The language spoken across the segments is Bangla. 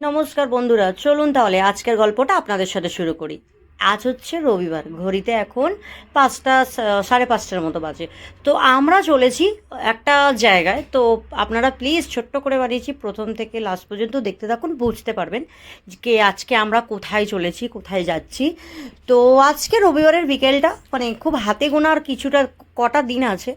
নমস্কার বন্ধুরা, চলুন তাহলে আজকের গল্পটা আপনাদের সাথে শুরু করি। আজ হচ্ছে রবিবার, ঘড়িতে এখন পাঁচটা সাড়ে পাঁচটার মতো বাজে। তো আমরা চলেছি একটা জায়গায়, তো আপনারা প্লিজ ছোট্ট করে বানিয়েছি, প্রথম থেকে লাস্ট পর্যন্ত দেখতে থাকুন, বুঝতে পারবেন যে আজকে আমরা কোথায় চলেছি, কোথায় যাচ্ছি। তো আজকে রবিবারের বিকেলটা মানে খুব হাতে গোনার কিছুটা কটা দিন আছে।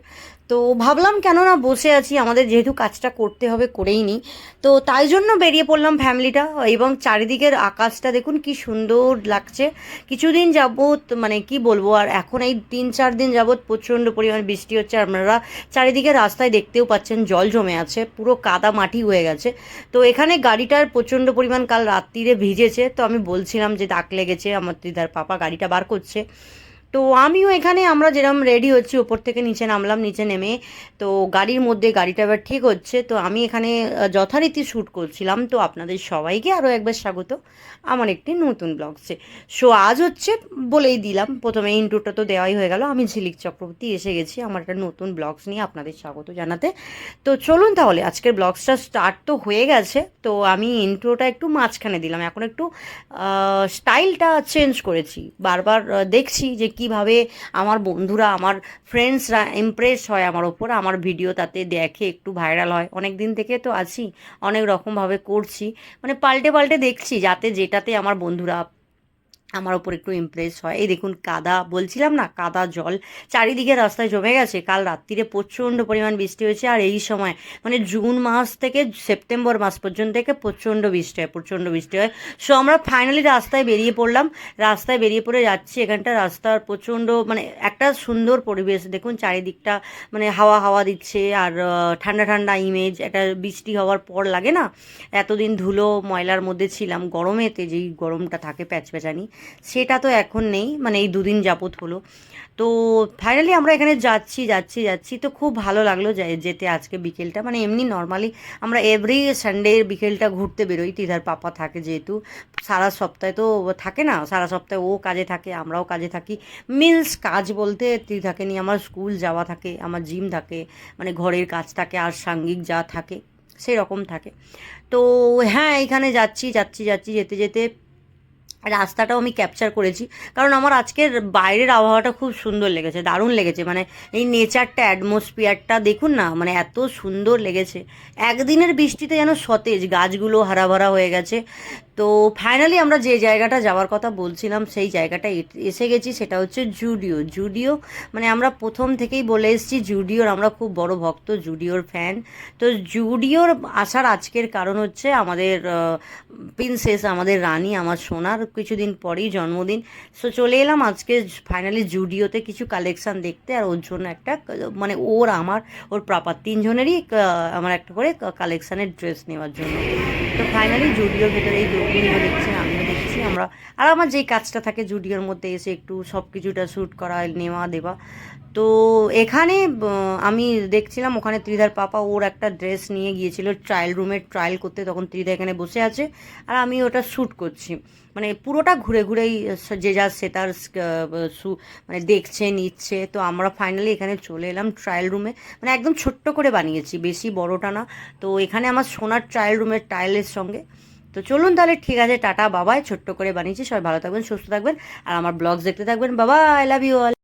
তো ভাবলাম কেননা বসে আছি, আমাদের যেহেতু কাজটা করতে হবে, করেই নিই তো তাই জন্য বেরিয়ে পড়লাম ফ্যামিলিটা এবং চারিদিকের আকাশটা দেখুন কি সুন্দর লাগছে। কিছুদিন যাবৎ মানে কি বলব, আর এখন এই তিন চার দিন যাবৎ প্রচণ্ড পরিমাণ বৃষ্টি হচ্ছে আপনারা চারিদিকে রাস্তায় দেখতেও পাচ্ছেন জল জমে আছে, পুরো কাদা মাটি হয়ে গেছে। তো এখানে গাড়িটার প্রচণ্ড পরিমাণ কাল রাত্রিরে ভিজেছে, তো আমি বলছিলাম যে দাগ লেগেছে, আমার দিদার পাপা গাড়িটা বার করছে। তো আমিও এখানে আমরা যেরকম রেডি হচ্ছি ওপর থেকে নিচে নামলাম, নিচে নেমে। তো গাড়ির মধ্যে গাড়িটা এবার ঠিক হচ্ছে। তো আমি এখানে যথারীতি শ্যুট করছিলাম। তো আপনাদের সবাইকে আরও একবার স্বাগত আমার একটি নতুন ব্লগসে সো আজ হচ্ছে বলেই দিলাম, প্রথমে ইন্ট্রোটা তো দেওয়াই হয়ে গেল। আমি ঝিলিক চক্রবর্তী এসে গেছি আমার একটা নতুন ব্লগস নিয়ে আপনাদের স্বাগত জানাতে। তো চলুন তাহলে, আজকের ব্লগসটা স্টার্ট তো হয়ে গেছে। তো আমি ইন্ট্রোটা একটু মাঝখানে দিলাম। এখন একটু স্টাইলটা চেঞ্জ করেছি। বারবার দেখছি যে কীভাবে আমার বন্ধুরা, আমার ফ্রেন্ডসরা ইমপ্রেস হয় আমার ওপর, আমার ভিডিও তাতে দেখে একটু ভাইরাল হয়। অনেক দিন থেকে তো আছি, অনেক রকমভাবে করছি। মানে পাল্টে পাল্টে দেখছি, যাতে যেটাতে আমার বন্ধুরা আমার ওপর একটু ইমপ্রেস হয়। এই দেখুন, কাদা, বলছিলাম না, কাদা জল চারিদিকে রাস্তায় জমে গেছে। কাল রাত্রিরে প্রচণ্ড পরিমাণ বৃষ্টি হয়েছে আর এই সময় মানে জুন মাস থেকে সেপ্টেম্বর মাস পর্যন্ত থেকে প্রচণ্ড বৃষ্টি হয়, প্রচণ্ড বৃষ্টি হয়। সো আমরা ফাইনালি রাস্তায় বেরিয়ে পড়লাম। রাস্তায় বেরিয়ে পড়ে যাচ্ছি। এখানটা রাস্তার প্রচণ্ড মানে একটা সুন্দর পরিবেশ। দেখুন, চারিদিকটা মানে হাওয়া হাওয়া দিচ্ছে আর ঠান্ডা ঠান্ডা ইমেজ একটা বৃষ্টি হওয়ার পর লাগে না? এতদিন ধুলো, ময়লার মধ্যে ছিলাম। গরমেতে যেই গরমটা থাকে, প্যাচপ্যাচানি। সেটা তো এখন নেই মানে এই দুদিন যাবত হলো। তো ফাইনালি আমরা এখানে যাচ্ছি যাচ্ছি যাচ্ছি। তো খুব ভালো লাগল যেতে আজকে বিকেলটা। মানে এমনি নর্মালি আমরা এভরি সানডে বিকেলটা ঘুরতে বেরোই। তিধার পাপা থাকে যেহেতু। সারা সপ্তাহে তো থাকে না, সারা সপ্তাহে ও কাজে থাকে, আমরাও কাজে থাকি। মিলস কাজ বলতে ত্রিধাকে নিয়ে আমার স্কুল যাওয়া থাকে, আমার জিম থাকে মানে ঘরের কাজ থাকে, আর সাঙ্গিক যা থাকে সেই রকম থাকে। তো হ্যাঁ এখানে যাচ্ছি যাচ্ছি যাচ্ছি, যেতে যেতে রাস্তাটাও আমি ক্যাপচার করেছি। কারণ আমার আজকের বাইরের আবহাওয়াটা খুব সুন্দর লেগেছে, দারুণ লেগেছে। মানে এই নেচারটা অ্যাটমসফিয়ারটা দেখুন না মানে এত সুন্দর লেগেছে। একদিনের বৃষ্টিতে যেন সতেজ, গাছগুলো হারা ভরা হয়ে গেছে। তো ফাইনালি আমরা যে জায়গাটা যাওয়ার কথা বলছিলাম, সেই জায়গাটা এসে গেছি, সেটা হচ্ছে জুডিও। জুডিও মানে আমরা প্রথম থেকেই বলে এসেছি, জুডিওর আমরা খুব বড় ভক্ত, জুডিওর ফ্যান তো জুডিওর আসার আজকের কারণ হচ্ছে আমাদের প্রিন্সেস আমাদের রানী, আমার সোনার কিছুদিন পরেই জন্মদিন। সো চলে এলাম আজকে ফাইনালি জুডিওতে কিছু কালেকশান দেখতে, আর ওর জন্য একটা মানে ওর, আমার, ওর প্রাপার তিনজনেরই আমার একটা করে কালেকশানের ড্রেস নেওয়ার জন্য। ফাইনালি জুডিওর ভেতরে এই দুদিনও দেখছিলাম। আমরা। আর আমার যেই কাজটা থাকে জুডিওর মধ্যে এসে একটু সব কিছুটা শ্যুট করা, নেওয়া, দেওয়া। তো এখানে আমি দেখছিলাম ওখানে ত্রিধার পাপা ওর একটা ড্রেস নিয়ে গিয়েছিল ট্রায়াল রুমে ট্রায়াল করতে, তখন ত্রিধা এখানে বসে আছে। আর আমি ওটা শ্যুট করছি। মানে পুরোটা ঘুরে ঘুরেই যে যা সে তার মানে দেখছে, নিচ্ছে। তো আমরা ফাইনালি এখানে চলে এলাম ট্রায়াল রুমে মানে একদম ছোট্ট করে বানিয়েছি, বেশি বড়টা না। তো এখানে আমার সোনার ট্রায়াল রুমের টাইলের সঙ্গে। তো চলুন তাহলে, ঠিক আছে, টাটা বাবাই ছোট্ট করে বানিয়েছি, সবাই ভালো থাকবেন, সুস্থ থাকবেন, আর আমার ব্লগস দেখতে থাকবেন বাবা আই লাভ ইউ অল